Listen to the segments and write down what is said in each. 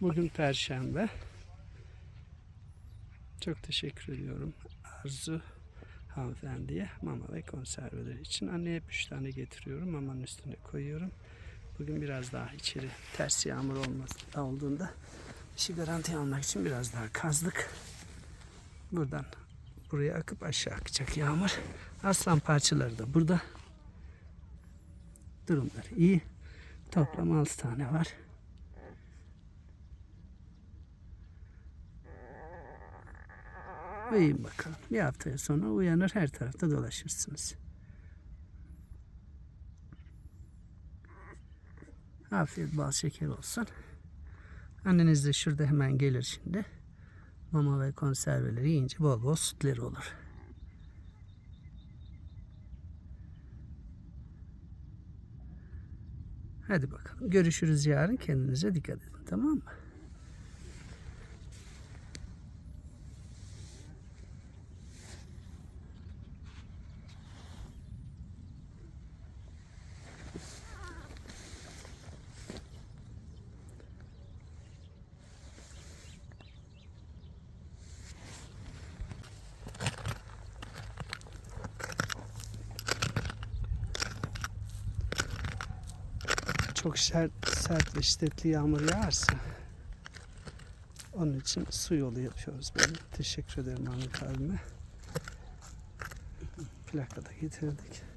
Bugün Perşembe. Çok teşekkür ediyorum Arzu hanımefendiye mama ve konserveler için. Anneye hep üç tane getiriyorum. Mamanın üstüne koyuyorum. Bugün biraz daha içeri ters yağmur olması olduğunda işi garanti almak için biraz daha kazdık. Buradan buraya akıp aşağı akacak yağmur. Aslan parçaları da burada. Durumlar iyi. Toplam 6 tane var. Uyuyun bakalım. Bir haftaya sonra uyanır her tarafta dolaşırsınız. Afiyet bal şeker olsun. Anneniz de şurada hemen gelir şimdi. Mama ve konserveleri yiyince bol bol sütleri olur. Hadi bakalım. Görüşürüz yarın. Kendinize dikkat edin. Tamam mı? Çok sert, sert ve şiddetli yağmur yağarsa onun için su yolu yapıyoruz böyle. Teşekkür ederim Ahmet abime. Plaka da getirdik.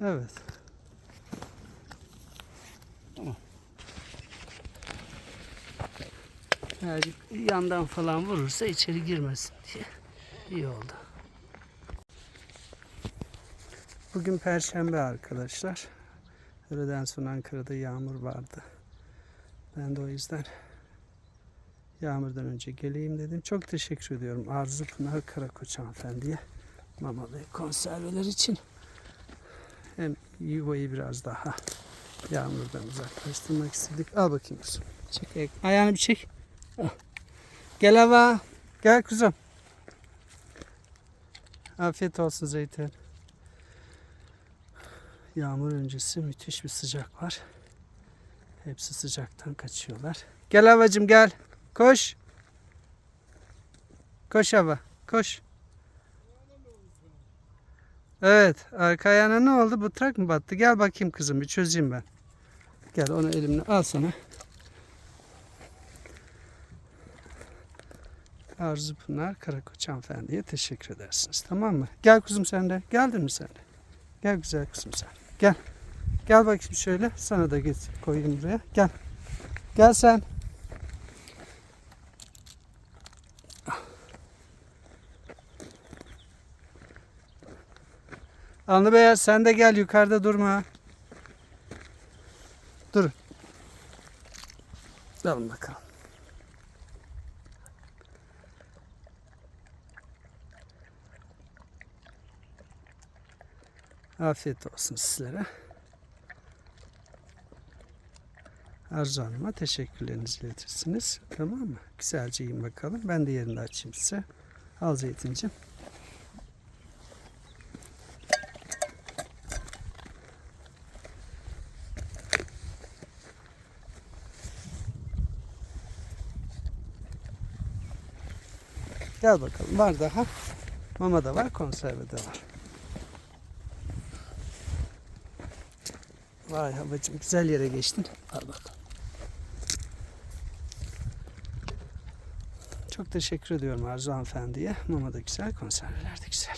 Evet. Tamam. Yandan falan vurursa içeri girmesin diye. İyi oldu. Bugün Perşembe arkadaşlar. Öğleden sonra Ankara'da yağmur vardı. Ben de o yüzden yağmurdan önce geleyim dedim. Çok teşekkür ediyorum Arzu Pınar Karakoç hanımefendiye. Mama ve konserveler için hem yuvayı biraz daha yağmurdan uzaklaştırmak istedik. Al bakayım kuzum. Çek ayağını bir çek. Gel hava. Gel kuzum. Afiyet olsun Zeytin. Yağmur öncesi müthiş bir sıcak var. Hepsi sıcaktan kaçıyorlar. Gel havacım gel. Koş. Koş hava. Koş. Evet. Arka ayağına ne oldu? Bıtrak mı battı? Gel bakayım kızım bir çözeyim ben. Gel onu elimle al sana. Arzu Pınar Karakoç hanımefendiye teşekkür edersiniz. Tamam mı? Gel kuzum sen de. Geldin mi sen de? Gel güzel kızım sen. Gel. Gel bakayım şöyle. Sana da git koyayım buraya. Gel. Gel sen. Anlı Beyaz sen de gel yukarıda durma. Dur. Alın bakalım. Afiyet olsun sizlere. Arzu Hanım'a teşekkürlerinizi iletirsiniz. Tamam mı? Güzelce yiyin bakalım. Ben de yerini açayım size. Al zeytincim. Gel bakalım. Var daha. Mama da var, konserve de var. Vay havacım güzel yere geçtin. Al bakalım. Çok teşekkür ediyorum Arzu hanımefendiye. Mama da güzel, konserveler de güzel.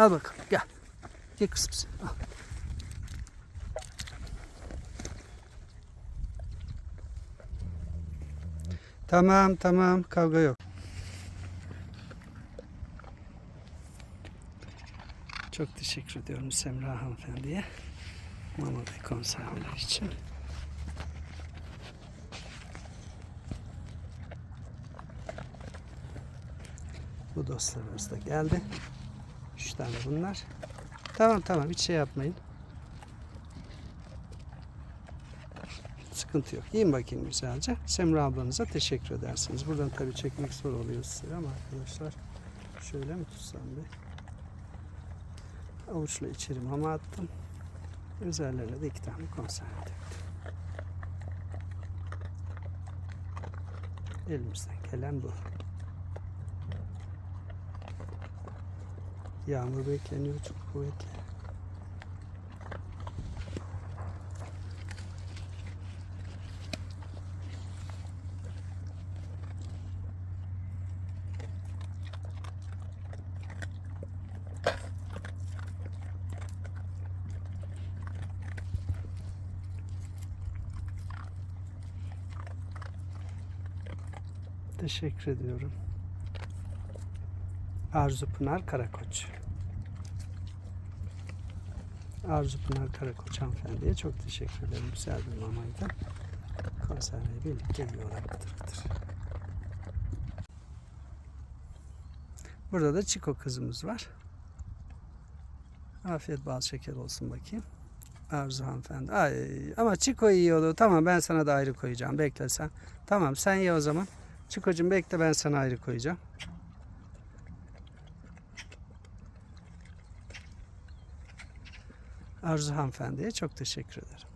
Al bakalım gel. Gel kızım. Al. Tamam tamam kavga yok. Çok teşekkür ediyorum Semra hanımefendiye. Mama ve konserveler için. Bu dostlarımız da geldi. Tane bunlar. Tamam tamam hiç şey yapmayın. Sıkıntı yok. Yiyin bakayım güzelce. Semra ablanıza teşekkür edersiniz. Buradan tabii çekmek zor oluyor size ama arkadaşlar şöyle mi tutsam bir? Avuçla içeri mama attım. Üzerlerine de iki tane konserve döktüm. Elimizden gelen bu. Yağmur bekleniyor çok kuvvetli. Teşekkür ediyorum. Arzu Pınar Karakoç. Arzu Pınar Karakoç hanımefendiye çok teşekkür ederim. Güzel bir mamaydı. Konserveyi birlikte yiyorlar kıtır kıtır. Burada da Çiko kızımız var. Afiyet bal şeker olsun bakayım. Arzu hanımefendi. Ay, ama Çiko yiyordu. Tamam ben sana da ayrı koyacağım. Bekle sen. Tamam sen ye o zaman. Çikocuğum bekle ben sana ayrı koyacağım. Arzu hanımefendiye çok teşekkür ederim.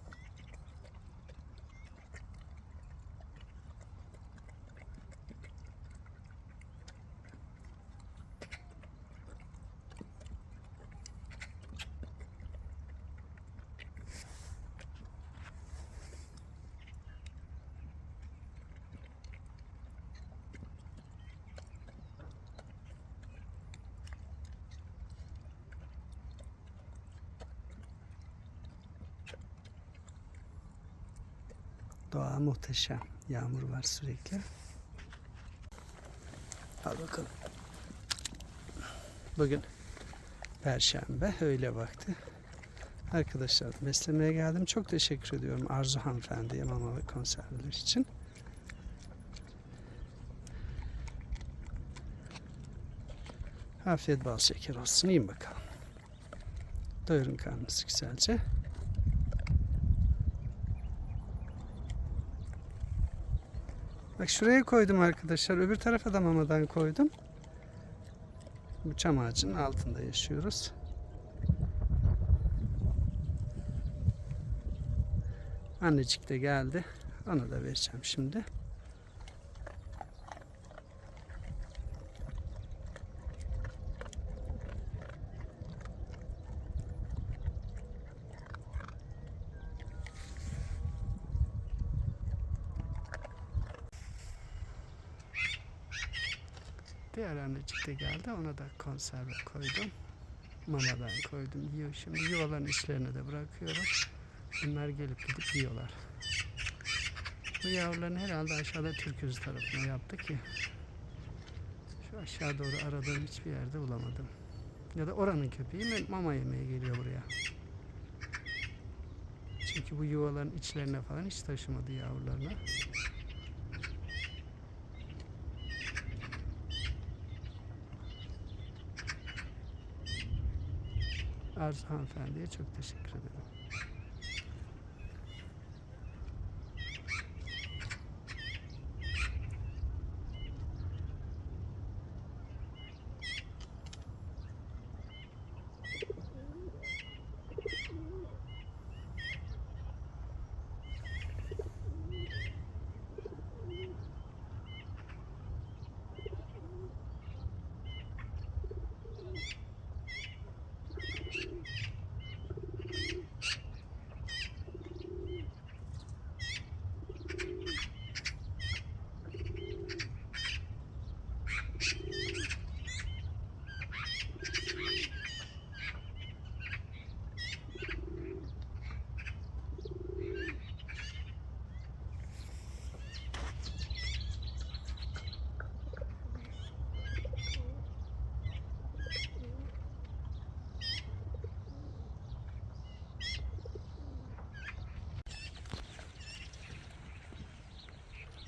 Doğa muhteşem. Yağmur var sürekli. Al bakalım. Bugün Perşembe öğle vakti. Arkadaşlar beslemeye geldim. Çok teşekkür ediyorum Arzu hanımefendiye mama ve konserveler için. Afiyet bal şeker olsun. Yiyin bakalım. Doyurun karnınızı güzelce. Bak şuraya koydum arkadaşlar. Öbür tarafa da mamadan koydum. Bu çam ağacının altında yaşıyoruz. Annecik de geldi. Ona da vereceğim şimdi. Diğer annecik de geldi. Ona da konserve koydum. Mamadan koydum. Yiyor şimdi. Yuvaların içlerine de bırakıyorum. Bunlar gelip gidip yiyorlar. Bu yavrularını herhalde aşağıda Türküz tarafına yaptı ki şu aşağı doğru aradığım hiçbir yerde bulamadım. Ya da oranın köpeği mi mama yemeye geliyor buraya. Çünkü bu yuvaların içlerine falan hiç taşımadı yavrularını. Arzu hanımefendiye çok teşekkür ederim.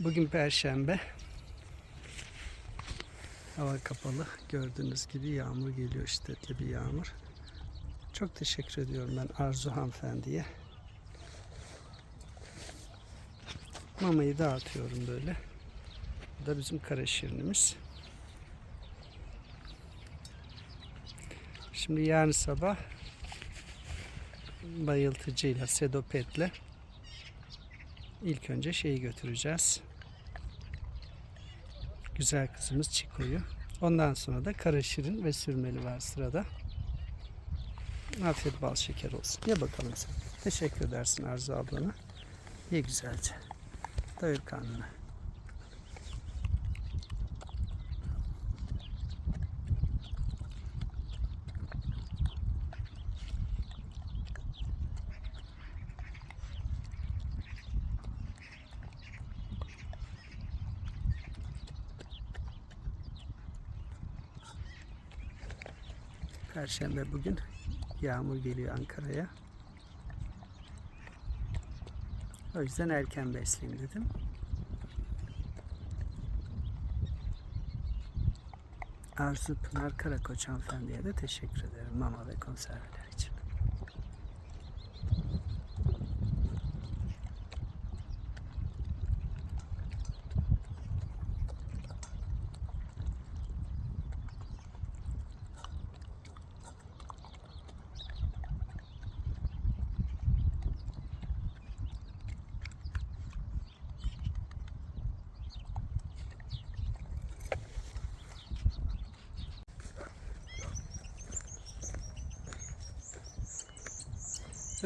Bugün Perşembe. Hava kapalı. Gördüğünüz gibi yağmur geliyor şiddetli bir yağmur. Çok teşekkür ediyorum ben Arzu hanımefendiye. Mamayı dağıtıyorum böyle. Bu da bizim kara şirinimiz. Şimdi yarın sabah bayıltıcıyla, sedopetle ilk önce şeyi götüreceğiz. Güzel kızımız Çiko'yu. Ondan sonra da kara şirin ve sürmeli var sırada. Afiyet bal şeker olsun. Ye bakalım sen. Teşekkür edersin Arzu ablana. Ye güzelce. Doyur karnını. Perşembe bugün yağmur geliyor Ankara'ya. O yüzden erken besleyeyim dedim. Arzu Pınar Karakoç hanımefendiye de teşekkür ederim mama ve konserveler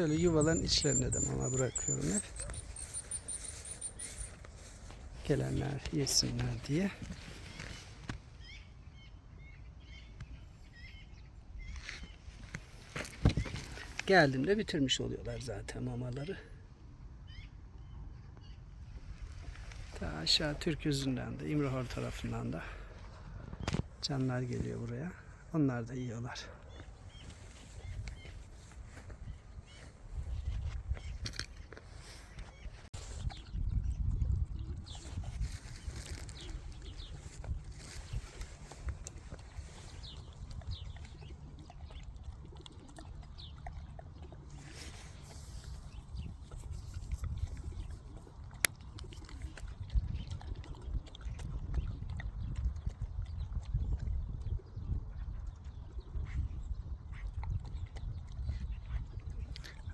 Böyle yuvaların içlerine de mama bırakıyorum hep. Gelenler yesinler diye. Geldiğimde bitirmiş oluyorlar zaten mamaları. Ta aşağı Türk yüzünden de İmrahor tarafından da canlar geliyor buraya. Onlar da yiyorlar.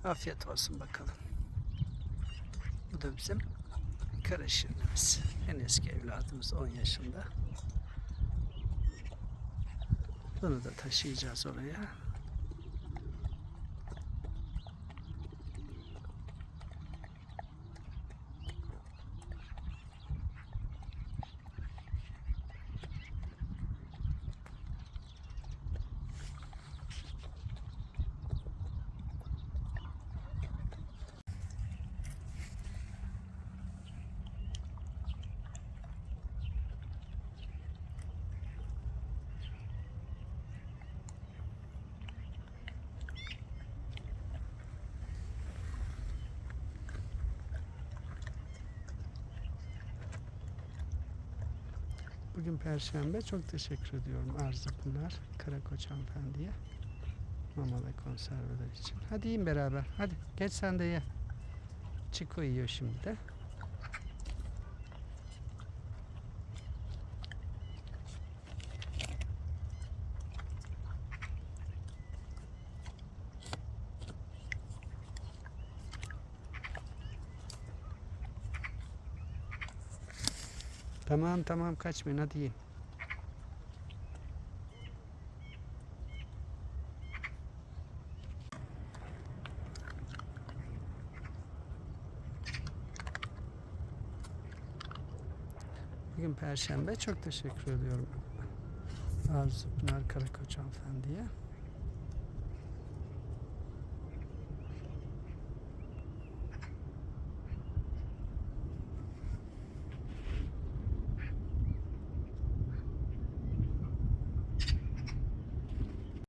Afiyet olsun bakalım. Bu da bizim şirinimiz. En eski evladımız 10 yaşında. Bunu da taşıyacağız oraya. Bugün Perşembe. Çok teşekkür ediyorum Arzu Pınar, Karakoç hanımefendiye. Mama ve konserveler için. Hadi yiyin beraber. Hadi geç sen de ye. Çiko yiyor şimdi de. Tamam tamam kaçmayın hadi yiyin. Bugün Perşembe. Çok teşekkür ediyorum. Arzu Pınar Karakoç hanımefendiye.